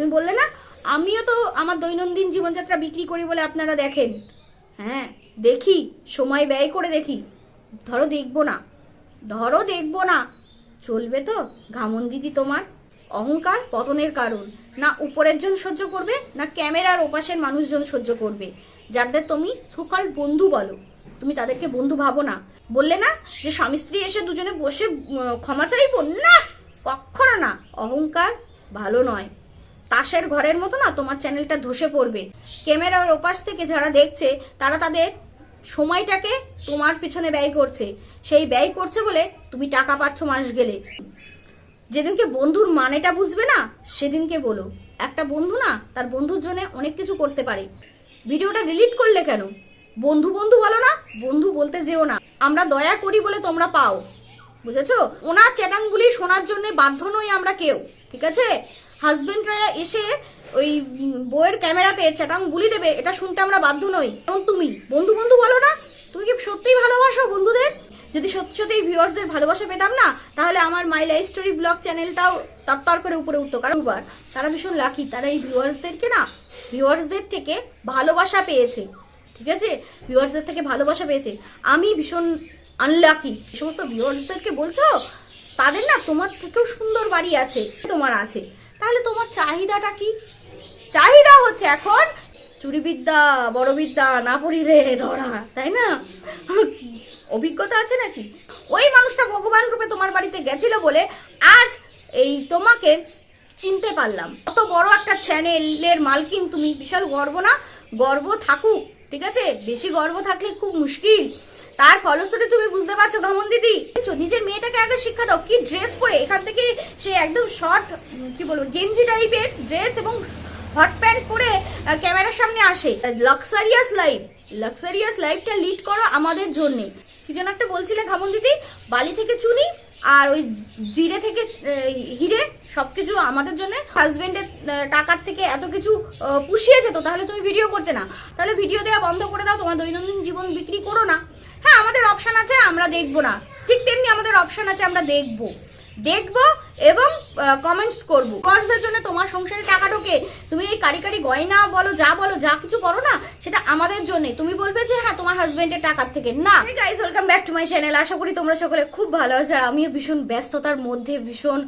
তুমি বললে না, আমিও তো আমার দৈনন্দিন জীবনযাত্রা বিক্রি করি বলে আপনারা দেখেন। হ্যাঁ দেখি, সময় ব্যয় করে দেখি। ধরো দেখব না। ধরো দেখব না। চলবে তো, ঘামন দিদি তোমার। অহংকার পতনের কারণ। না উপরের জন সহ্য করবে, না ক্যামেরার ওপাশের মানুষজন সহ্য করবে। যাদের তুমি সুকাল বন্ধু বলো। তুমি তাদেরকে বন্ধু ভাবো না। বললে না যে স্বামী স্ত্রী এসে দুজনে বসে ক্ষমা চাইব? না কখনো না। অহংকার ভালো নয়। তাসের ঘরের মতো না, তোমার চ্যানেলটা ধসে পড়বে। ক্যামেরার ওপাশ থেকে যারা দেখছে, তারা তাদের সময়টাকে তোমার পিছনে ব্যয় করছে। সেই ব্যয় করছে বলে তুমি টাকা পাচ্ছ মাস গেলে। যেদিনকে বন্ধুর মানেটা বুঝবে না, সেদিনকে বলো। একটা বন্ধু না, তার বন্ধুর জন্য অনেক কিছু করতে পারে। ভিডিওটা ডিলিট করলে কেন? বন্ধু বন্ধু বলো না, বন্ধু বলতে যেও না। আমরা দয়া করি বলে তোমরা পাও। বুঝেছ? ওনার চ্যাটাংগুলি শোনার জন্য বাধ্য নই আমরা কেউ, ঠিক আছে? হাজবেন্ডরা এসে ওই বইয়ের ক্যামেরাতে চ্যাটাং বুলি দেবে, এটা শুনতে আমরা বাধ্য নই। এবং তুমি। বন্ধু বন্ধু বলো না। তুমি কি সত্যিই ভালোবাসো বন্ধুদের? যদি সত্যি সত্যি ভিউয়ার্সদের ভালোবাসা পেতাম না, তাহলে আমার মাই লাইফ স্টোরি ব্লগ চ্যানেলটাও তত্তর করে উপরে উঠতো। কারণ উবার তারা ভীষণ লাকি তারা এই ভিউয়ার্সদেরকে না, ভিউয়ার্সদের থেকে ভালোবাসা পেয়েছে। ঠিক আছে? ভিউয়ার্সদের থেকে ভালোবাসা পেয়েছে। আমি ভীষণ আনলাকি সমস্ত ভিউয়ার্সদেরকে বলছো, তাদের না তোমার থেকেও সুন্দর বাড়ি আছে, তোমার আছে। তাহলে তোমার চাহিদাটা কি? চাহিদা হচ্ছে এখন চুরিবিদ্যা বড় বিদ্যা না পড়ি রে ধরা, তাই না? অভিজ্ঞতা আছে নাকি? ওই মানুষটা ভগবান রূপে তোমার বাড়িতে গেছিল বলে আজ এই তোমাকে চিনতে পারলাম। অত বড় একটা চ্যানেলের মালকিন, তুমি বিশাল গর্ব না? গর্ব থাকুক, ঠিক আছে? বেশি গর্ব থাকলে খুব মুশকিল। তার ফলশ্রুতি তুমি বুঝতে পারছ ধমন দিদি। নিজের মেয়েটাকে আগে শিক্ষা দাও, কি ড্রেস পরে এখান থেকে সে একদম শর্ট কি বলব, গেঞ্জি টাইপের ড্রেস এবং হট প্যান্ট পরে ক্যামেরার সামনে আসে। লাক্সারিয়াস লাইফ লাক্সারিয়াস লাইফটা লিড করো আমাদের জন্যে। কি যেন একটা বলছিলে ঘামন দিদি? বালি থেকে চুনি আর ওই জিরে থেকে হিরে হিরে সবকিছু আমাদের জন্য। হাজবেন্ডের টাকার থেকে এত কিছু পুষিয়েছে তো, তাহলে তুমি ভিডিও করতে না। তাহলে ভিডিও দেওয়া বন্ধ করে দাও, তোমার দৈনন্দিন জীবন বিক্রি করো না। হ্যাঁ আমাদের অপশান আছে, আমরা দেখব না। ঠিক তেমনি আমাদের অপশান আছে, আমরা দেখব। দেখব এবং কমেন্টস করব। কর্সদের জন্য তোমার সংসারে টাকা ঢোকে, তুমি এই কারি কারি গয়না বলো, যা বলো, যা কিছু করো না, সেটা আমাদের জন্য তুমি বলবে যে হ্যাঁ তোমার হাজবেন্ডের টাকার থেকে। না। Guys welcome back to my channel আশা করি তোমরা সকলে খুব ভালো আছো, আর আমিও ভীষণ ব্যস্ততার মধ্যে, ভীষণ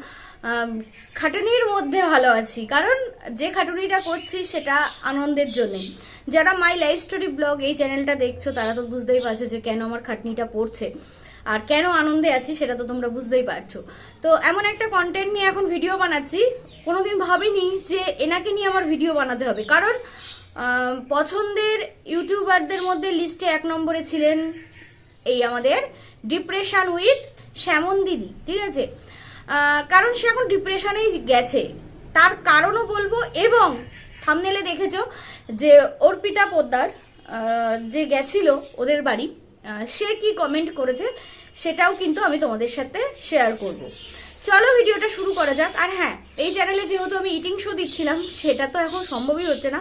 খাটুনির মধ্যে ভালো আছি। কারণ যে খাটুনিটা করছি, সেটা আনন্দের জন্য। যারা মাই লাইফ স্টোরি ব্লগ এই চ্যানেলটা দেখছ, তারা তো বুঝতেই পারছ যে, কেন আমার খাটনিটা পড়ছে। আর কেন আনন্দে আছি সেটা তো তোমরা বুঝতেই পারছ। তো এমন একটা কন্টেন্ট নিয়ে এখন ভিডিও বানাচ্ছি। কোনোদিন ভাবিনি যে এনাকে নিয়ে আমার ভিডিও বানাতে হবে। কারণ পছন্দের ইউটিউবারদের মধ্যে লিস্টে এক নম্বরে ছিলেন এই আমাদের ডিপ্রেশান উইথ শ্যামন দিদি, ঠিক আছে? কারণ সে এখন ডিপ্রেশনেই গেছে। তার কারণও বলব এবং থামনেলে দেখেছ যে অর্পিতা পোদ্দার যে গেছিল ওদের বাড়ি সে কি কমেন্ট করেছে সেটাও কিন্তু আমি তোমাদের সাথে শেয়ার করব। চলো ভিডিওটা শুরু করা যাক। আর হ্যাঁ এই চ্যানেলে যেহেতু আমি ইটিং শো দিচ্ছিলাম, সেটা তো এখন সম্ভবই হচ্ছে না।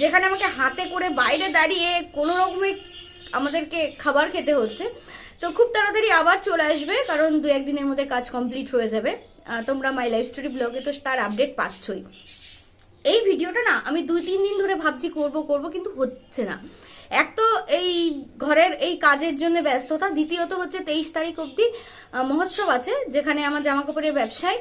যেখানে আমাকে হাতে করে বাইরে দাঁড়িয়ে কোনো রকমে আমাদেরকে খাবার খেতে হচ্ছে। তো খুব তাড়াতাড়ি আবার চলে আসবে, কারণ দু একদিনের মধ্যে কাজ কমপ্লিট হয়ে যাবে। তোমরা মাই লাইফ স্টোরি ব্লগে তো তার আপডেট পাচ্ছই। এই ভিডিওটা না, আমি দুই তিন দিন ধরে ভাবছি করব করব, কিন্তু হচ্ছে না। এক তো এই ঘরের এই কাজের জন্য ব্যস্ততা, দ্বিতীয়ত হচ্ছে তেইশ তারিখ অবধি মহোৎসব আছে, যেখানে আমার জামা কাপড়ের ব্যবসায়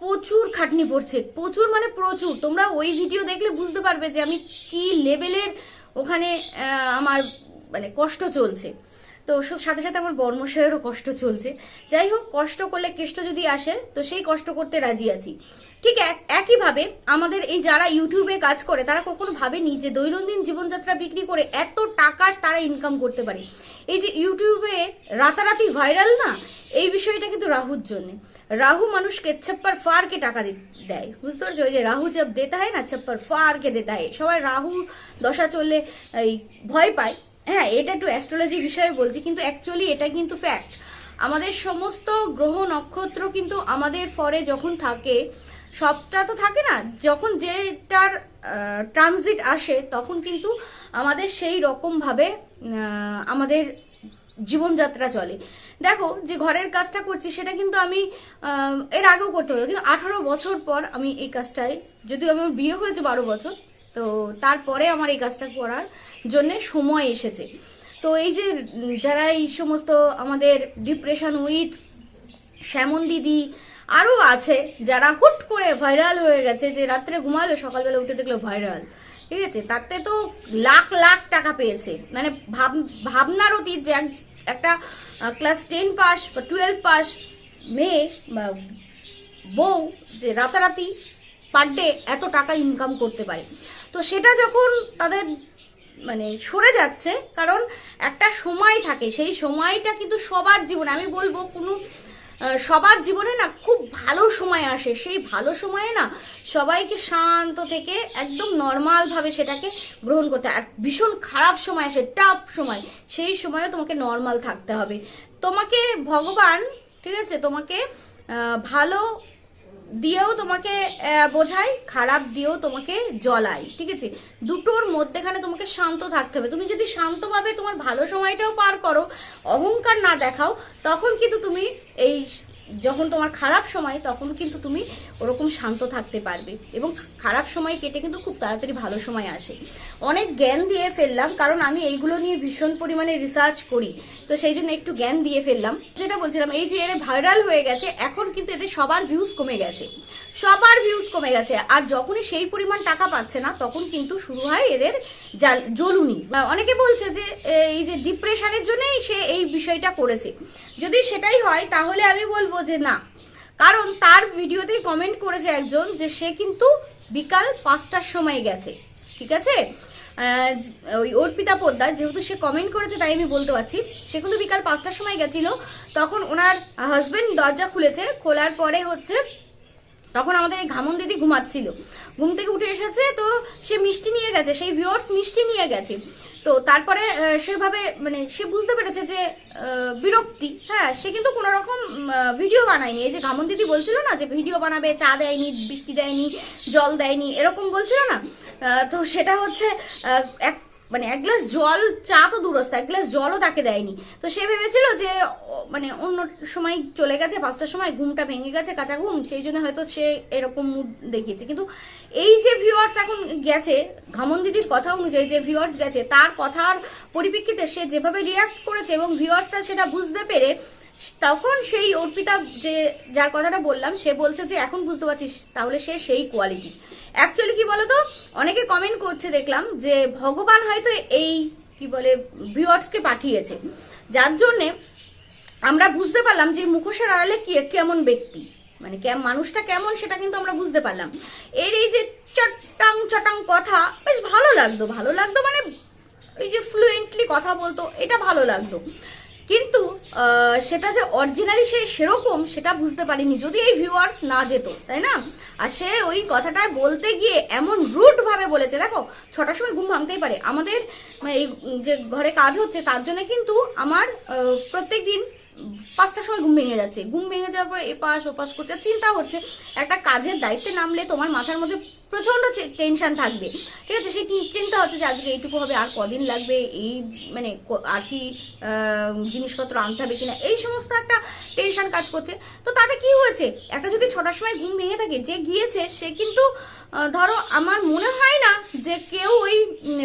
প্রচুর খাটনি পড়ছে, প্রচুর মানে প্রচুর। তোমরা ওই ভিডিও দেখলে বুঝতে পারবে যে আমি কি লেভেলের ওখানে আমার মানে কষ্ট চলছে। তো সাথে সাথে আমার বর্মশয়েরও কষ্ট চলছে। যাই হোক, কষ্ট করলে কেষ্ট যদি আসে, তো সেই কষ্ট করতে রাজি আছি। ঠিক এক- একইভাবে আমাদের এই যারা ইউটিউবে কাজ করে, তারা কখনো ভাবেনি যে দৈনন্দিন জীবনযাত্রা বিক্রি করে এত টাকা তারা ইনকাম করতে পারে। এই যে ইউটিউবে রাতারাতি ভাইরাল না, এই বিষয়টা কিন্তু রাহুর জন্য। রাহু মানুষকে ছাপ্পার ফারকে টাকা দেয়। বুঝতে পারছ? ওই যে রাহু জব দেতা হয় না, ছাপ্পার ফারকে দেতা হয় সবাই রাহু দশা চললে এই ভয় পায়। হ্যাঁ এটা একটু অ্যাস্ট্রোলজির বিষয়ে বলছি, কিন্তু অ্যাকচুয়ালি এটা কিন্তু ফ্যাক্ট আমাদের সমস্ত গ্রহ নক্ষত্র কিন্তু আমাদের ফরে যখন থাকে, সবটা তো থাকে না, যখন যেটার ট্রানজিট আসে, তখন কিন্তু আমাদের সেই রকমভাবে আমাদের জীবনযাত্রা চলে। দেখো, যে ঘরের কাজটা করছি, সেটা কিন্তু আমি এর আগেও করতে হতো কিন্তু আঠারো বছর পর আমি এই কাজটায়, যদিও আমার বিয়ে হয়েছে বারো বছর তো তারপরে আমার এই কাজটা করার জন্যে সময় এসেছে। তো এই যে যারা এই সমস্ত আমাদের ডিপ্রেশন উইথ শ্যামন দিদি আরও আছে, যারা হুট করে ভাইরাল হয়ে গেছে, যে রাত্রে ঘুমালো, সকালবেলা উঠে দেখল ভাইরাল ঠিক আছে? তাতে তো লাখ লাখ টাকা পেয়েছে। মানে ভাব, ভাবনার অতীত যে এক- একটা ক্লাস টেন পাস বা টুয়েলভ পাস মেয়ে বা বউ যে রাতারাতি পার ডে এত টাকা ইনকাম করতে পারে। তো সেটা যখন তাদের মানে সরে যাচ্ছে, কারণ একটা সময় থাকে, সেই সময়টা কিন্তু সবার জীবনে, আমি বলব কোনো সবার জীবনে না খুব ভালো সময় আসে। সেই ভালো সময়ে না সবাইকে শান্ত থেকে একদম নর্মালভাবে সেটাকে গ্রহণ করতে। আর ভীষণ খারাপ সময় আসে টাফ সময়, সেই সময়ে তোমাকে নর্মাল থাকতে হবে। তোমাকে ভগবান, ঠিক আছে? তোমাকে ভালো দিয়েও তোমাকে বোঝাই, খারাপ দিয়েও তোমাকে জ্বলায় ঠিক আছে? দুটোর মধ্যেখানে তোমাকে শান্ত থাকতে হবে। তুমি যদি শান্তভাবে তোমার ভালো সময়টাও পার করো, অহংকার না দেখাও, তখন কিন্তু তুমি এই যখন তোমার খারাপ সময়, তখন কিন্তু তুমি ওরকম শান্ত থাকতে পারবে। এবং খারাপ সময় কেটে কিন্তু খুব তাড়াতাড়ি ভালো সময় আসে। অনেক জ্ঞান দিয়ে ফেললাম, কারণ আমি এইগুলো নিয়ে ভীষণ পরিমাণে রিসার্চ করি। তো সেই জন্য একটু জ্ঞান দিয়ে ফেললাম। যেটা বলছিলাম, এই যে এর ভাইরাল হয়ে গেছে, এখন কিন্তু এদের সবার ভিউজ কমে গেছে। সবার ভিউজ কমে গেছে। আর যখনই সেই পরিমাণ টাকা পাচ্ছে না, তখন কিন্তু শুরু হয় এদের জাল- জ্বলুনি। বা অনেকে বলছে যে, এই যে ডিপ্রেশনের জন্যই সে এই বিষয়টা করেছে। যদি সেটাই হয়, তাহলে আমি বলব যে না। কারণ তার ভিডিওতেই কমেন্ট করেছে একজন যে সে কিন্তু বিকাল পাঁচটার সময় গেছে। ঠিক আছে? ওই অর্পিতা পোদ্দার যেহেতু সে কমেন্ট করেছে, তাই আমি বলতে পারছি। সে কিন্তু বিকাল পাঁচটার সময় গেছিল। তখন ওনার হাজবেন্ড দরজা খুলেছে। খোলার পরে হচ্ছে, তখন আমাদের এই ঘামন দিদি ঘুমাচ্ছিল। ঘুম থেকে উঠে এসেছে, তো সে মিষ্টি নিয়ে গেছে, সেই ভিওর্স মিষ্টি নিয়ে গেছে। তো তারপরে সেভাবে মানে সে বুঝতে পেরেছে যে বিরক্তি হ্যাঁ সে কিন্তু কোনো রকম ভিডিও বানায়নি। এই যে ঘামন দিদি বলছিল না যে ভিডিও বানাবে, চা দেয়নি, বৃষ্টি দেয়নি, জল দেয়নি, এরকম বলছিল না? তো সেটা হচ্ছে এক মানে এক গ্লাস জল, চা তো দূরস্থ এক গ্লাস জলও তাকে দেয়নি। তো সে ভেবেছিল যে মানে অন্য সময় চলে গেছে, পাঁচটার সময় ঘুমটা ভেঙে গেছে, কাঁচা ঘুম, সেই জন্য হয়তো সে এরকম মুড দেখিয়েছে। কিন্তু এই যে ভিউয়ার্স এখন গেছে, ঘামন দিদির কথা অনুযায়ী যে ভিউয়ার্স গেছে, তার কথার পরিপ্রেক্ষিতে সে যেভাবে রিয়াক্ট করেছে এবং ভিউয়ার্সটা সেটা বুঝতে পেরে, তখন সেই অর্পিতা যে, যার কথাটা বললাম, সে বলছে যে, এখন বুঝতে পারছিস, তাহলে সে সেই কোয়ালিটি অ্যাকচুয়ালি কি বলতো? অনেকে কমেন্ট করছে, দেখলাম যে ভগবান হয়তো এই, কি বলে ভিউয়ার্সকে পাঠিয়েছে। যার জন্যে আমরা বুঝতে পারলাম যে মুখোশের আড়ালে কি, কেমন ব্যক্তি। মানে মানুষটা কেমন সেটা কিন্তু আমরা বুঝতে পারলাম। এর এই যে চটাং চটাং কথা, বেশ ভালো লাগতো। ভালো লাগতো মানে এই যে ফ্লুয়েন্টলি কথা বলতো, এটা ভালো লাগতো। কিন্তু সেটা যে অরিজিনালি সে সেরকম, সেটা বুঝতে পারিনি। যদি এই ভিউয়ার্স না যেত, তাই না? আর সে ওই কথাটায় বলতে গিয়ে এমন রুটভাবে বলেছে, দেখো, ছটার সময় ঘুম ভাঙতেই পারে। আমাদের মানে এই যে ঘরে কাজ হচ্ছে, তার জন্য কিন্তু আমার প্রত্যেক দিন পাঁচটার সময় ঘুম ভেঙে যাচ্ছে। ঘুম ভেঙে যাওয়ার পর এপাশ ওপাশ করছে, চিন্তা হচ্ছে একটা কাজের দায়িত্বে নামলে তোমার মাথার মধ্যে প্রচণ্ড টেনশন থাকবে। ঠিক আছে? সেই চিন্তা হচ্ছে যে আজকে এইটুকু হবে, আর কদিন লাগবে এই মানে আর কি জিনিসপত্র আনতে হবে কিনা? এই সমস্ত একটা টেনশন কাজ করছে। তো তাতে কি হয়েছে? একটা যদি ছটার সময় ঘুম ভেঙে থাকে, যে গিয়েছে, সে কিন্তু ধরো আমার মনে হয় না যে কেউ ওই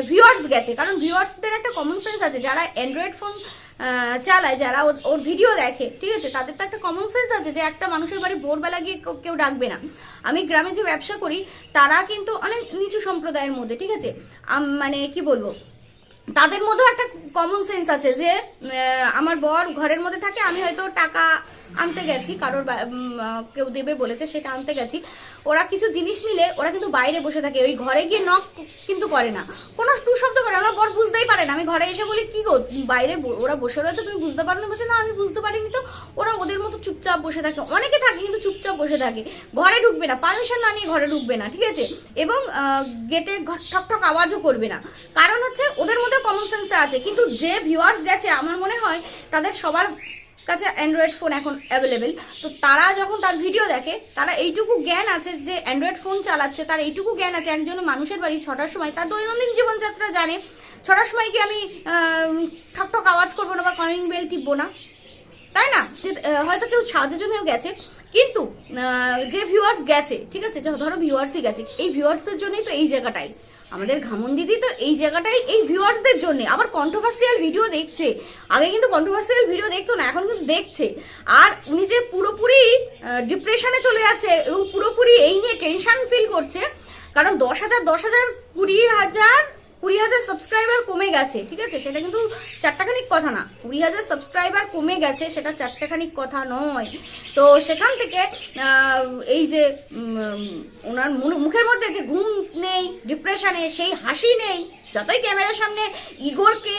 ভিউয়ার্স গেছে। কারণ ভিউয়ার্সদের একটা কমন সেন্স আছে। যারা অ্যান্ড্রয়েড ফোন চালায় যারা ওর ভিডিও দেখে, ঠিক আছে? তাদের তো একটা কমন সেন্স আছে যে একটা মানুষের বাড়ি ভোরবেলা গিয়ে কেউ ডাকবে না। আমি গ্রামে যে ব্যবসা করি, তারা কিন্তু অনেক নিচু সম্প্রদায়ের মধ্যে, ঠিক আছে? মানে কি বলব? তাদের মধ্যেও একটা কমন সেন্স আছে যে আমার বর ঘরের মধ্যে থাকে, আমি হয়তো টাকা আনতে গেছি, কারোর কেউ দেবে বলেছে, সেটা আনতে গেছি। ওরা কিছু জিনিস নিলে ওরা কিন্তু বাইরে বসে থাকে, ওই ঘরে গিয়ে নক কিন্তু করে না। কোনো টু শব্দ করে আমার বর বুঝতেই পারে না। আমি ঘরে এসে বলি, কি গো, বাইরে ওরা বসে রয়েছে, তুমি বুঝতে পারো না? বলছে, না, আমি বুঝতে পারিনি তো। ওরা ওদের মতো চুপচাপ বসে থাকে। অনেকে থাকে কিন্তু চুপচাপ বসে থাকে। ঘরে ঢুকবে না, পারমিশন না নিয়ে ঘরে ঢুকবে না, ঠিক আছে? এবং গেটে ঠক ঠক আওয়াজও করবে না। কারণ হচ্ছে, ওদের মধ্যে কমন সেন্সটা আছে। কিন্তু যে ভিউয়ার্স গেছে, আমার মনে হয়, তাদের সবার কাছে অ্যান্ড্রয়েড ফোন এখন অ্যাভেলেবেল তো তারা যখন তার ভিডিও দেখে তারা এইটুকু জ্ঞান আছে যে অ্যান্ড্রয়েড ফোন চালাচ্ছে তার এইটুকু জ্ঞান আছে একজন মানুষের বাড়ি ছটার সময়। তার দৈনন্দিন জীবনযাত্রা জানে। ছটার সময় কি আমি আহ, ঠক ঠক আওয়াজ করব না বা কলিং বেল টিপবো না? তাই না? হয়তো কেউ সাহায্যের জন্যও গেছে। কিন্তু যে ভিউয়ার্স গেছে ঠিক আছে? ধরো ভিউয়ার্সই গেছে। এই ভিউয়ার্সের জন্যই তো এই জায়গাটাই। আমাদের ঘামন দিদি তো এই জায়গাটাই, এই ভিউয়ার্সদের জন্য। আবার কন্ট্রোভার্সিয়াল ভিডিও দেখছে। আগে কিন্তু কন্ট্রোভার্সিয়াল ভিডিও দেখতো না, এখন কিন্তু দেখছে। আর উনি যে পুরোপুরি ডিপ্রেশনে চলে যাচ্ছে এবং পুরোপুরি এই নিয়ে টেনশান ফিল করছে, কারণ দশ হাজার দশ হাজার, কুড়ি হাজার কুড়ি হাজার সাবস্ক্রাইবার কমে গেছে, ঠিক আছে? সেটা কিন্তু চারটাখানিক কথা না। কুড়ি হাজার সাবস্ক্রাইবার কমে গেছে, সেটা চারটাখানিক কথা নয়। তো সেখান থেকে এই যে ওনার মুখের মধ্যে যে ঘুম নেই ডিপ্রেশনে সেই হাসি নেই, যতই ক্যামেরার সামনে ইগোরকে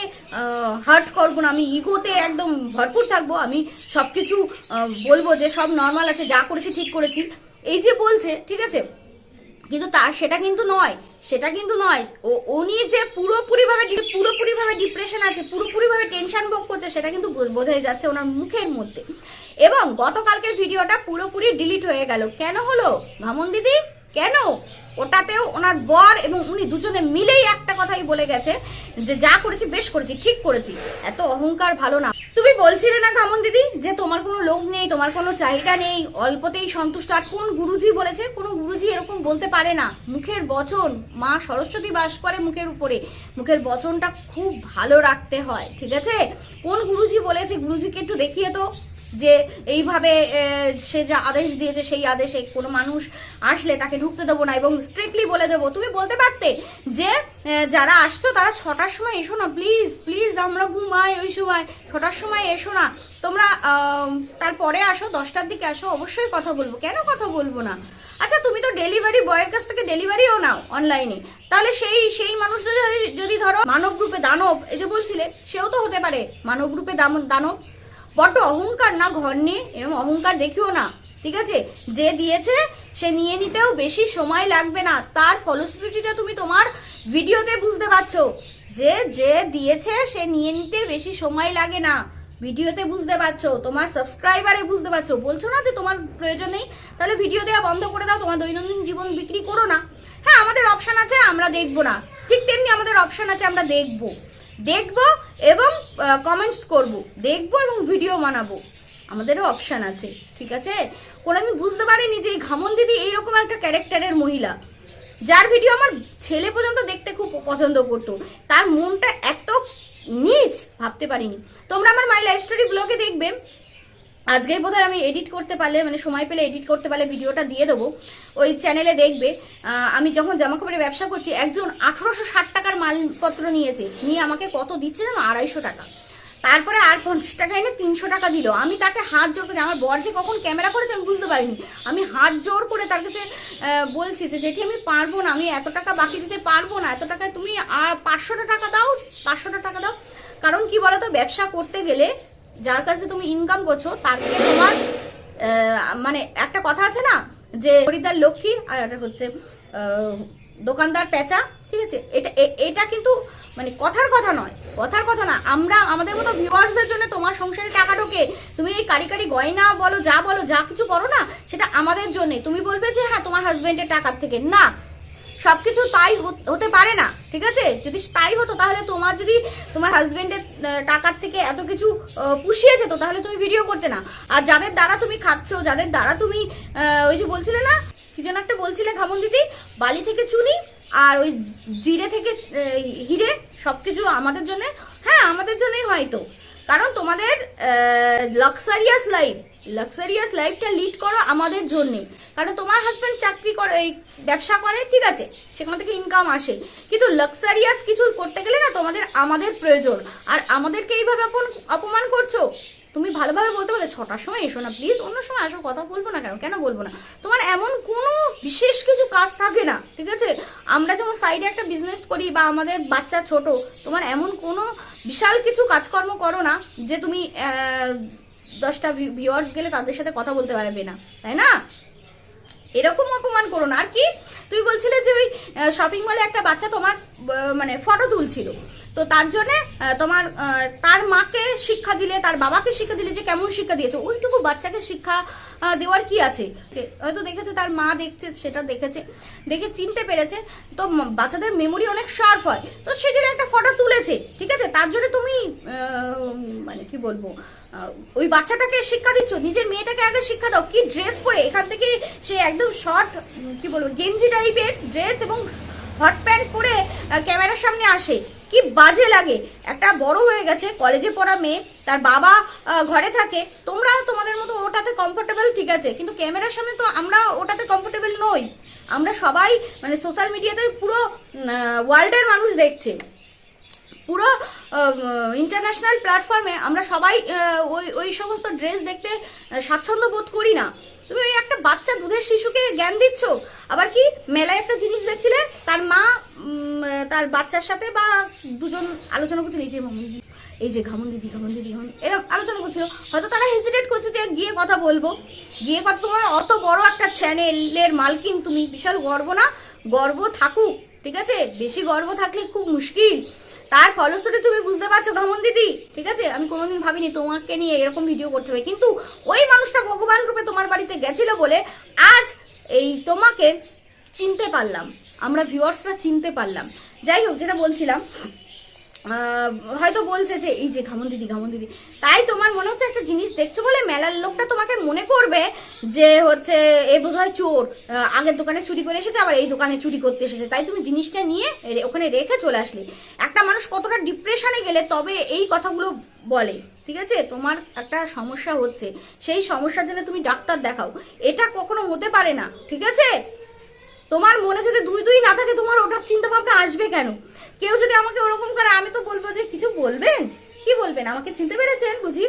হার্ট করব না, আমি ইগোতে একদম ভরপুর থাকব, আমি সব কিছু বলব যে সব নর্মাল আছে, যা করেছি, ঠিক করেছি। এই যে বলছে, ঠিক আছে? কিন্তু তার সেটা কিন্তু নয়, সেটা কিন্তু নয়। ও উনি যে পুরোপুরিভাবে পুরোপুরিভাবে ডিপ্রেশন আছে, পুরোপুরিভাবে টেনশন ভোগ করছে, সেটা কিন্তু বোঝাই যাচ্ছে ওনার মুখের মধ্যে। এবং গতকালকের ভিডিওটা পুরোপুরি ডিলিট হয়ে গেল। কেন হলো? ভামন দিদি? কেন? ওটাতেও ওনার বর এবং উনি দুজনে মিলেই একটা কথাই বলে গেছে, যে যা করেছি বেশ করেছি, ঠিক করেছি। এত অহংকার ভালো না। তুমি বলছিলে না কামন দিদি যে তোমার কোনো লোক নেই, তোমার কোনো চাহিদা নেই, অল্পতেই সন্তুষ্ট। আর কোন গুরুজি বলেছে, কোন গুরুজি এরকম বলতে পারে না। মুখের বচন, মা সরস্বতী বাস করে মুখের উপরে। মুখের বচনটা খুব ভালো রাখতে হয়, ঠিক আছে? কোন গুরুজি বলেছে, গুরুজিকে একটু দেখিয়ে তো। যে এইভাবে সে যা আদেশ দিয়েছে, সেই আদেশে কোনো মানুষ আসলে তাকে ঢুকতে দেবো না এবং স্ট্রিক্টলি বলে দেবো। তুমি বলতে পারতে যে যারা আসছো তারা ছটার সময় এসো না প্লিজ প্লিজ আমরা ঘুমাই ওই সময়। ছটার সময় এসো না। তোমরা তারপরে আসো, দশটার দিকে আসো, অবশ্যই কথা বলব। কেন কথা বলব না? আচ্ছা তুমি তো ডেলিভারি বয়ের কাছ থেকে ডেলিভারিও নাও অনলাইনে তাহলে সেই সেই মানুষটা যদি যদি ধরো মানব রূপে দানব, এই যে বলছিলে, সেও তো হতে পারে। মানব রূপে দানব। বড্ড অহংকার না ঘর নিয়ে? এরকম অহংকার দেখিও না। ঠিক আছে? যে দিয়েছে, সে নিয়ে নিতেও বেশি সময় লাগবে না। তার ফলশ্রুতিটা তুমি তোমার ভিডিওতে বুঝতে পারছ। যে যে দিয়েছে, সে নিয়ে নিতে বেশি সময় লাগে না। ভিডিওতে বুঝতে পারছ? তোমার সাবস্ক্রাইবারে বুঝতে পারছ? বলছো না যে তোমার প্রয়োজন নেই? তাহলে ভিডিও দেওয়া বন্ধ করে দাও। তোমার দৈনন্দিন জীবন বিক্রি করো না। হ্যাঁ আমাদের অপশান আছে, আমরা দেখব না। ঠিক তেমনি আমাদের অপশান আছে, আমরা দেখব। দেখব এবং কমেন্টস করব, দেখব এবং ভিডিও বানাবো। আমাদেরও অপশান আছে, ঠিক আছে? কোনোদিন বুঝতে পারিনি যে এই ঘামন দিদি এইরকম একটা ক্যারেক্টারের মহিলা। যার ভিডিও আমার ছেলে পর্যন্ত দেখতে খুব পছন্দ করতো। তার মনটা এত নিচ, ভাবতে পারিনি। তোমরা আমার মাই লাইফ স্টোরি ব্লগে দেখবে আজকেই বোধহয় আমি এডিট করতে পারলে মানে সময় পেলে এডিট করতে পারলে ভিডিওটা দিয়ে দেবো। ওই চ্যানেলে দেখবে আমি যখন জামা কাপড়ের ব্যবসা করছি, একজন আঠারোশো ষাট টাকার মালপত্র নিয়েছে। নিয়ে আমাকে কত দিচ্ছে জানো? আড়াইশো টাকা। তারপরে আর পঞ্চাশ টাকা এনে তিনশো টাকা দিল। আমি তাকে হাত জোর করে, আমার বর যে কখন ক্যামেরা করেছে আমি বুঝতে পারিনি। আমি হাত জোর করে তার কাছে বলছি যে যেটি আমি পারব না। আমি এত টাকা বাকি দিতে পারব না। এত টাকায় তুমি আর পাঁচশোটা টাকা দাও, পাঁচশোটা টাকা দাও। কারণ কি বলতো? ব্যবসা করতে গেলে যার কাছে তুমি ইনকাম করছ তার থেকে তোমার মানে একটা কথা আছে না, যে খরিদ্দার লক্ষ্মী আর হচ্ছে দোকানদার পেঁচা, ঠিক আছে? এটা এটা কিন্তু মানে কথার কথা নয়, কথার কথা না। আমরা, আমাদের মতো ভিউয়ার্সদের জন্য তোমার সংসারে টাকা ঢোকে, তুমি এই কারি কারি গয়না বলো, যা বলো, যা কিছু করো না, সেটা আমাদের জন্যে। তুমি বলবে যে হ্যাঁ তোমার হাজব্যান্ডের টাকার থেকে। না সবকিছু তাই হত- পারে না, ঠিক আছে? যদি তাই হতো, তাহলে তোমার যদি তোমার হাজবেন্ডের টাকার থেকে এত কিছু পুষিয়ে যেত, তাহলে তুমি ভিডিও করতে না। আর যাদের দ্বারা তুমি খাচ্ছ, যাদের দ্বারা তুমি ওই যে বলছিলে না, কি যেন একটা বলছিলে ঘামন দিদি? বালি থেকে চুনি আর ওই জিরে থেকে হিরে, সবকিছু আমাদের জন্য হ্যাঁ আমাদের জন্যই হয়তো কারণ তোমাদের লাক্সারিয়াস লাইফ লাক্সারিয়াস লাইফটা লিড করো আমাদের জন্যে। কারণ তোমার হাজব্যান্ড চাকরি করে, এই ব্যবসা করে, ঠিক আছে? সেখান থেকে ইনকাম আসে। কিন্তু লাক্সারিয়াস কিছু করতে গেলে না তোমাদের, আমাদের প্রয়োজন। আর আমাদেরকে এইভাবে অপমান করছ? তুমি ভালোভাবে বলতে পারো ছটার সময় এসো না প্লিজ অন্য সময় আসো, কথা বলব না কেন? কেন বলব না? তোমার এমন কোনো বিশেষ কিছু কাজ থাকে না, ঠিক আছে? আমরা যেমন সাইডে একটা বিজনেস করি বা আমাদের বাচ্চা ছোট, তোমার এমন কোনো বিশাল কিছু কাজকর্ম করো না যে তুমি দশটা ভিউয়ার্স গেলে তাদের সাথে কথা বলতে পারবে না, তাই না? এরকম অপমান করো না। আর কি? তুই বলছিলে যে ওই শপিং মলে একটা বাচ্চা তোমার মানে ফটো তুলছিল। তো তার জন্যে তোমার তার মাকে শিক্ষা দিলে, তার বাবাকে শিক্ষা দিলে যে কেমন শিক্ষা দিয়েছে, ওইটুকু বাচ্চাকে শিক্ষা দেওয়ার কি আছে? হয়তো দেখেছে, তার মা দেখছে, সেটা দেখেছে, দেখে চিনতে পেরেছে। তো বাচ্চাদের মেমোরি অনেক শার্প হয়। তো সেদিন একটা ফটো তুলেছে, ঠিক আছে, তার জন্য তুমি মানে কি বলব ওই বাচ্চাটাকে শিক্ষা দিচ্ছ, নিজের মেয়েটাকে আগে শিক্ষা দাও, কি ড্রেস পরে, এখান থেকে সে একদম শর্ট কি বলব, গেঞ্জি টাইপের ড্রেস এবং হট প্যান্ট পরে ক্যামেরার সামনে আসে। কি বাজে লাগে। একটা বড় হয়ে গেছে, কলেজে পড়া মেয়ে, তার বাবা ঘরে থাকে। তোমরা তোমাদের মতো ওটাতে কমফোর্টেবল ঠিক আছে। কিন্তু ক্যামেরার সামনে তো আমরা ওটাতে কমফোর্টেবল নই। আমরা সবাই মানে সোশ্যাল মিডিয়াতে পুরো ওয়ার্ল্ডের মানুষ দেখছে। পুরো ইন্টারন্যাশনাল প্ল্যাটফর্মে আমরা সবাই ওই ওই সমস্ত ড্রেস দেখতে স্বাচ্ছন্দ্য বোধ করি না। তুমি ওই একটা বাচ্চা দুধের শিশুকে জ্ঞান দিচ্ছ? আবার কি মেলায় একটা জিনিস দেখছিলে? তার মা তার বাচ্চার সাথে বা দুজন আলোচনা করছিল, এই যে মামুন এই যে ঘামন দিদি ঘামন দিদি, ঘামন এরকম আলোচনা করছিল। হয়তো তারা হেজিটেট করছে যে গিয়ে কথা বলব। গিয়ে কথা, তোমার অত বড় একটা চ্যানেলের মালকিন, তুমি বিশাল গর্ব না? গর্ব থাকুক, ঠিক আছে? বেশি গর্ব থাকলে খুব মুশকিল। তার ফলশ্রুতি তুমি বুঝতে পারছ ধমন দিদি। ঠিক আছে? আমি কোনোদিন ভাবিনি তোমাকে নিয়ে এরকম ভিডিও করতে হবে। কিন্তু ওই মানুষটা ভগবান রূপে তোমার বাড়িতে গেছিল বলে আজ এই তোমাকে চিনতে পারলাম। আমরা ভিউয়ার্সরা চিনতে পারলাম। যাই হোক, যেটা বলছিলাম হয়তো বলছে যে, এই যে ঘামন দিদি ঘামন দিদি। তাই তোমার মনে হচ্ছে একটা জিনিস দেখছ বলে মেলার লোকটা তোমাকে মনে করবে যে হচ্ছে, এ বোধহয় চোর আগের দোকানে চুরি করে এসেছে, আবার এই দোকানে চুরি করতে এসেছে। তাই তুমি জিনিসটা নিয়ে ওখানে রেখে চলে আসলে। একটা মানুষ কতটা ডিপ্রেশনে গেলে তবে এই কথাগুলো বলে, ঠিক আছে? তোমার একটা সমস্যা হচ্ছে। সেই সমস্যার জন্য তুমি ডাক্তার দেখাও। এটা কখনো হতে পারে না, ঠিক আছে? তোমার মনে যদি দুই দুই না থাকে, তোমার ওটার চিন্তা ভাবনা আসবে কেন? কেউ যদি আমাকে ওরকম করে, আমি তো বলব যে কিছু বলবেন? কি বলবেন? আমাকে চিনতে পেরেছেন বুঝি?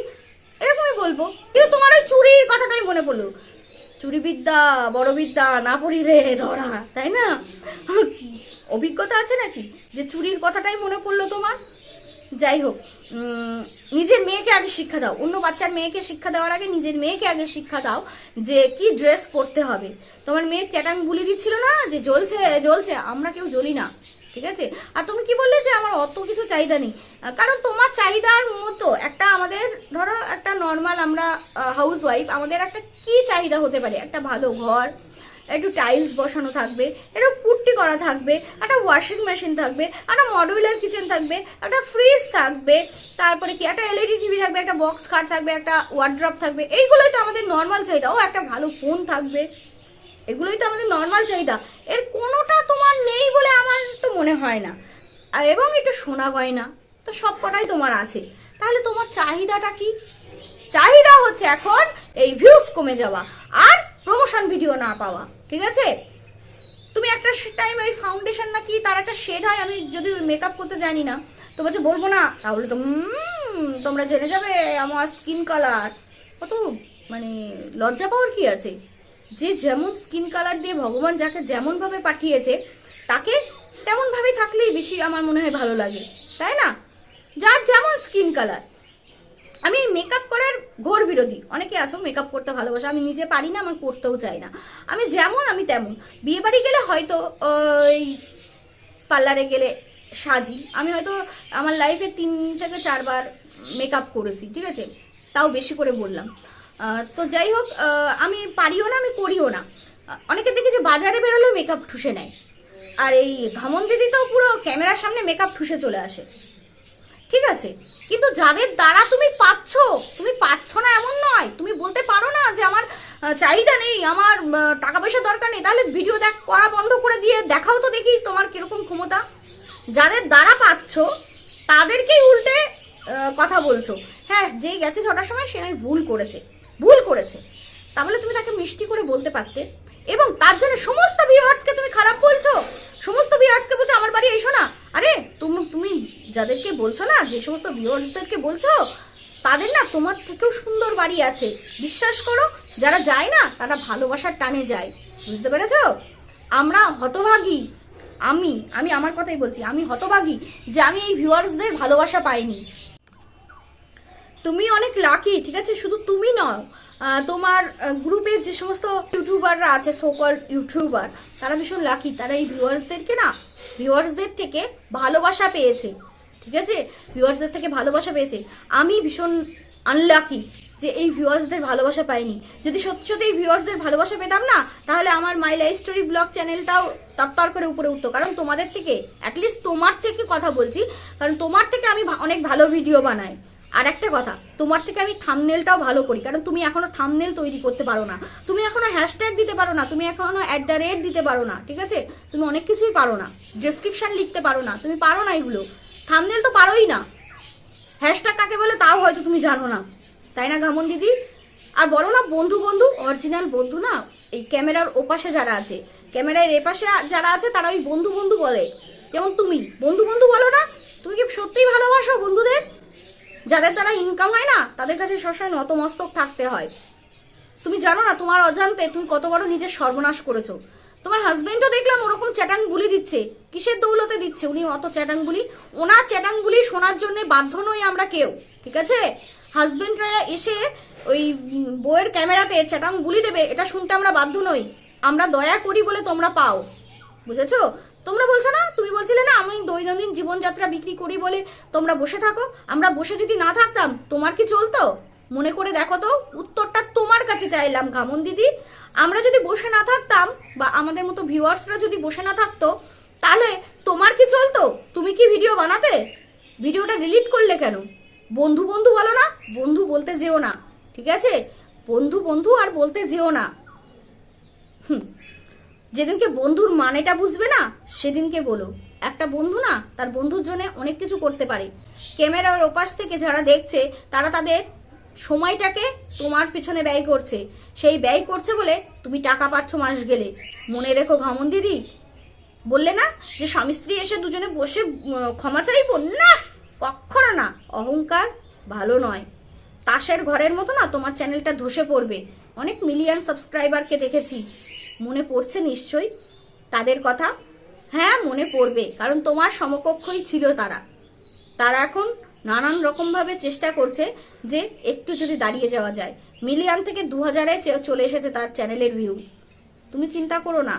এরকমই বলব। কিন্তু তোমার ওই চুরির কথাটাই মনে পড়ল। চুরি বিদ্যা বড় বিদ্যা না পড়ি রে ধরা, তাই না? অভিজ্ঞতা আছে নাকি? যে চুরির কথাটাই মনে পড়ল তোমার? যাই হোক নিজের মেয়েকে আগে শিক্ষা দাও। অন্য বাচ্চার মেয়েকে শিক্ষা দেওয়ার আগে নিজের মেয়েকে আগে শিক্ষা দাও যে কি ড্রেস পরতে হবে। তোমার মেয়ের চ্যাটাং বুলি দিচ্ছিল না? যে জ্বলছে জ্বলছে। আমরা কেউ জ্বলি না। ঠিক আছে? আর তুমি কি বললে যে আমার অত কিছু চাহিদা নেই? কারণ তোমার চাহিদার মতো একটা আমাদের, ধরো একটা নর্মাল আমরা হাউস ওয়াইফ আমাদের একটা কি চাহিদা হতে পারে? একটা ভালো ঘর, একটু টাইলস বসানো থাকবে, একটু পুট্টি করা থাকবে, একটা ওয়াশিং মেশিন থাকবে, একটা মডুলার কিচেন থাকবে, একটা ফ্রিজ থাকবে, তারপরে কি একটা এলইডি টিভি থাকবে, একটা বক্স খাট থাকবে, একটা ওয়ার্ড্রপ থাকবে, এইগুলোই তো আমাদের নর্মাল চাহিদা। ও একটা ভালো ফোন থাকবে। এগুলোই তো আমাদের নর্মাল চাহিদা। এর কোনোটা তোমার নেই বলে আমার তো মনে হয় না। এবং একটু সোনা গয়না, তো সব কটাই তোমার আছে। তাহলে তোমার চাহিদাটা কি? চাহিদা হচ্ছে এখন এই ভিউজ কমে যাওয়া আর প্রমোশন ভিডিও না পাওয়া, ঠিক আছে? তুমি একটা টাইম ওই ফাউন্ডেশন নাকি তার একটা শেড হয়, আমি যদি মেকআপ করতে জানি না, তো বলছে, বলব না। তাহলে তো তোমরা জেনে যাবে আমার স্কিন কালার কত মানে লজ্জা পাওয়ার কি আছে? যে যেমন স্কিন কালার দিয়ে ভগবান যাকে যেমনভাবে পাঠিয়েছে, তাকে তেমনভাবে থাকলেই বেশি আমার মনে হয় ভালো লাগে, তাই না? যার যেমন স্কিন কালার আমি মেকআপ করার ঘোর বিরোধী। অনেকে আছো মেকআপ করতে ভালোবাসো। আমি নিজে পারি না, আমার করতেও চাই না। আমি যেমন, আমি তেমন। বিয়ে বাড়ি গেলে হয়তো ওই পার্লারে গেলে সাজি। আমি হয়তো আমার লাইফে তিন থেকে চারবার মেকআপ করেছি, ঠিক আছে? তাও বেশি করে বললাম। তো যাই হোক আমি পারিও না, আমি করিও না। অনেকে দেখি যে বাজারে বেরোলেও মেকআপ ঠুসে নেয়। আর এই ঘামন দিদি তো পুরো ক্যামেরার সামনে মেকআপ ঠুসে চলে আসে। ঠিক আছে, কিন্তু যাদের দ্বারা তুমি পাচ্ছ তুমি পাচ্ছ না এমন নয়। তুমি বলতে পারো না যে আমার চাহিদা নেই, আমার টাকা পয়সা দরকার নেই। তাহলে ভিডিও দেখ, করা বন্ধ করে দিয়ে দেখাও তো দেখি তোমার কীরকম ক্ষমতা। যাদের দ্বারা পাচ্ছ, তাদেরকেই উল্টে কথা বলছো। হ্যাঁ যে গেছে ছটার সময়, সে ভুল করেছে। ভুল করেছে। তাহলে তুমি তাকে মিষ্টি করে বলতে পারতে। এবং তার জন্য সমস্ত ভিউয়ার্সকে তুমি খারাপ বলছো। সমস্ত ভিউয়ার্সকে বলছো, আমার বাড়ি এসো না। আরে, তুমি তুমি যাদেরকে বলছো না, যে সমস্ত ভিউয়ার্সদেরকে বলছো, তাদের না তোমার থেকেও সুন্দর বাড়ি আছে। বিশ্বাস করো, যারা যায় না, তারা ভালোবাসার টানে যায়। বুঝতে পেরেছ? আমরা হতভাগী। আমি আমি আমার কথাই বলছি, আমি হতভাগী যে আমি এই ভিউয়ার্সদের ভালোবাসা পাইনি। তুমি অনেক লাকি ঠিক আছে? শুধু তুমি নও তোমার গ্রুপে যে সমস্ত ইউটিউবাররা আছে সোকল ইউটিউবার তারা ভীষণ লাকি তারা এই ভিউয়ার্সদেরকে না ভিউয়ার্সদের থেকে ভালোবাসা পেয়েছে, ঠিক আছে? ভিউয়ার্সদের থেকে ভালোবাসা পেয়েছে। আমি ভীষণ আনলাকি যে এই ভিউয়ার্সদের ভালোবাসা পাইনি। যদি সত্যি সত্যি এই ভিউয়ার্সদের ভালোবাসা পেতাম না, তাহলে আমার মাই লাইফ স্টোরি ব্লগ চ্যানেলটাও তত্তর করে উপরে উঠতো। কারণ তোমাদের থেকে অ্যাটলিস্ট তোমার থেকে কথা বলছি, কারণ তোমার থেকে আমি অনেক ভালো ভিডিও বানাই। আর একটা কথা, তোমার থেকে আমি থামনেলটাও ভালো করি, কারণ তুমি এখনও থামনেল তৈরি করতে পারো না। তুমি এখনও হ্যাশট্যাগ দিতে পারো না, তুমি এখনও অ্যাট দ্য রেট দিতে পারো না, ঠিক আছে? তুমি অনেক কিছুই পারো না ডেসক্রিপশন লিখতে পারো না, তুমি পারো না এগুলো। থামনেল তো পারোই না। হ্যাশট্যাগ কাকে বলে তাও হয়তো তুমি জানো না। তাই না গামন দিদি? আর বলো না, বন্ধু বন্ধু অরিজিনাল বন্ধু না? এই ক্যামেরার ওপাশে যারা আছে, ক্যামেরার এপাশে যারা আছে, তারা ওই বন্ধু বন্ধু বলে। যেমন তুমি, বন্ধু বন্ধু বলো না? তুমি কি সত্যিই ভালোবাসো বন্ধুদের? যাদের দ্বারা ইনকাম হয় না, তাদের কাছে সবসময় নতমস্তক থাকতে হয়। তুমি জানো না, তোমার অজান্তে তুমি কত বড় নিজের সর্বনাশ করেছ। তোমার হাজবেন্ডও দেখলাম ওরকম চ্যাটাং বুলি দিচ্ছে, কিসের দৌলতে দিচ্ছে? উনি অত চ্যাটাং বুলি ওনার চ্যাটাং বুলি শোনার জন্য বাধ্য নই আমরা কেউ, ঠিক আছে? হাজবেন্ডরা এসে ওই বইয়ের ক্যামেরাতে চ্যাটাং দেবে, এটা শুনতে আমরা বাধ্য নই। আমরা দয়া করি বলে তোমরা পাও, বুঝেছ? তোমরা বলছো না? তুমি বলছিলে না, আমি দৈনন্দিন জীবনযাত্রা বিক্রি করি বলে তোমরা বসে থাকো? আমরা বসে যদি না থাকতাম, তোমার কি চলতো? মনে করে দেখো তো, উত্তরটা তোমার কাছে চাইলাম, ঘামন দিদি। আমরা যদি বসে না থাকতাম, বা আমাদের মতো ভিউয়ার্সরা যদি বসে না থাকতো, তাহলে তোমার কি চলতো? তুমি কি ভিডিও বানাতে? ভিডিওটা ডিলিট করলে কেন? বন্ধু বন্ধু বলো না, বন্ধু বলতে যেও না, ঠিক আছে? বন্ধু বন্ধু আর বলতে যেও না। হুম। যেদিনকে বন্ধুর মানেটা বুঝবে না, সেদিনকে বলো। একটা বন্ধু না, তার বন্ধুর জন্য অনেক কিছু করতে পারে। ক্যামেরার ওপাশ থেকে যারা দেখছে, তারা তাদের সময়টাকে তোমার পিছনে ব্যয় করছে। সেই ব্যয় করছে বলে তুমি টাকা পাচ্ছ মাস গেলে। মনে রেখো ঘামন দিদি। বললে না যে স্বামী স্ত্রী এসে দুজনে বসে ক্ষমা চাইব? না কখনো না। অহংকার ভালো নয়। তাসের ঘরের মতো না, তোমার চ্যানেলটা ধসে পড়বে। অনেক মিলিয়ন সাবস্ক্রাইবারকে দেখেছি। মনে পড়ছে নিশ্চয়ই? তাদের কথা? হ্যাঁ মনে পড়বে, কারণ তোমার সমকক্ষই ছিল তারা। তারা এখন নানান রকমভাবে চেষ্টা করছে যে একটু যদি দাঁড়িয়ে যাওয়া যায়। মিলিয়ন থেকে দু হাজারে চলে এসেছে তার চ্যানেলের ভিউজ তুমি চিন্তা করো না,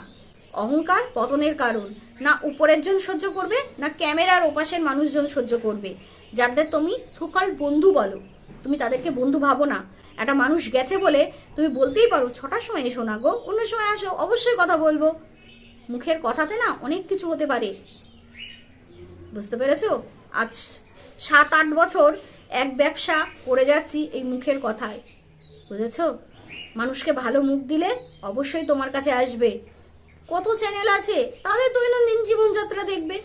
অহংকার পতনের কারণ। না উপরের জন সহ্য করবে, না ক্যামেরার ওপাশের মানুষজন সহ্য করবে। যাদের তুমি সকাল বন্ধু বলো। তুমি তাদেরকে বন্ধু ভাবো না। একটা মানুষ গেছে বলে তুমি বলতেই পারো, ছটার সময় এসো না গো, অন্য সময় আসো, অবশ্যই কথা বলব। মুখের কথাতে না অনেক কিছু হতে পারে। বুঝতে পেরেছ? আজ সাত আট বছর এক ব্যবসা করে যাচ্ছি এই মুখের কথায়। বুঝেছ? মানুষকে ভালো মুখ দিলে অবশ্যই তোমার কাছে আসবে। কত চ্যানেল আছে? তাদের দৈনন্দিন জীবনযাত্রা দেখবে।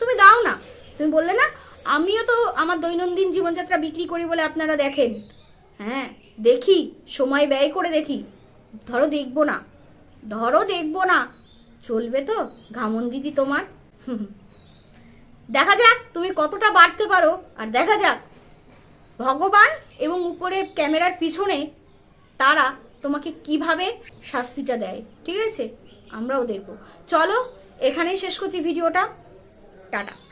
তুমি দাও না। তুমি বললে না আমিও তো আমার দৈনন্দিন জীবনযাত্রা বিক্রি করি বলে আপনারা দেখেন। হ্যাঁ দেখি, সময় ব্যয় করে দেখি। ধরো দেখব না। ধরো দেখব না। চলবে তো, ঘামন দিদি তোমার। দেখা যাক, তুমি কতটা বাড়তে পারো, আর দেখা যাক। ভগবান এবং উপরে ক্যামেরার পিছনে তারা তোমাকে কীভাবে শাস্তিটা দেয়, ঠিক আছে? আমরাও দেখব। চলো, এখানেই শেষ করছি ভিডিওটা। টাটা।